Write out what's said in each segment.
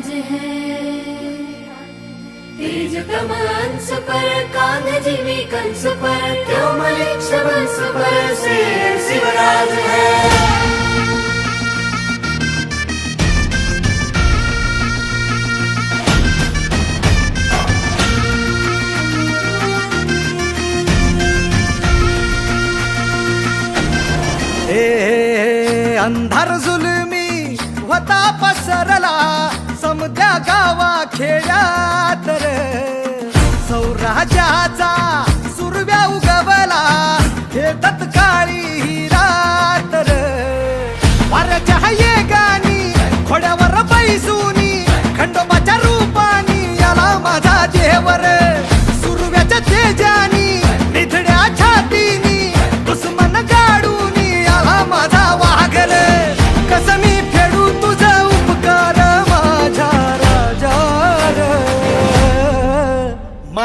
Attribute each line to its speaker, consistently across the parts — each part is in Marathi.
Speaker 1: आज है। तेज कमांस पर कांध जीवी कंस पर क्यों मलिक सबंस पर से शिवराज है?
Speaker 2: अंधार जुलमी होता पसरला। समद्या गावा खेड्यात सौराज्याचा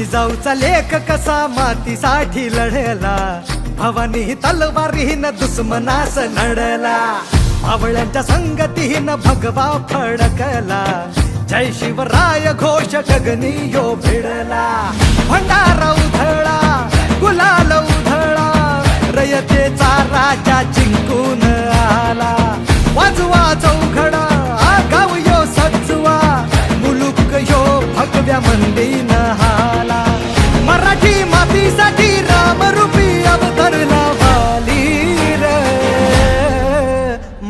Speaker 2: जिजाऊचा लेख कसा मातीसाठी लढला? भवानी तलवारीन दुश्मनास नडला. आवळ्यांच्या संगतीन भगवा फडकला. जय शिवराय घोष गगनी यो भिडला. भंडारा उधळा गुलाल उधळा. रयतेचा राजा जिंकून आला. वाजवा चौ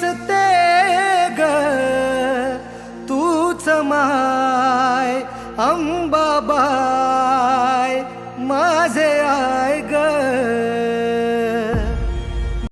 Speaker 2: दिसते ग तूच माय अंबाबाय माझे आय ग.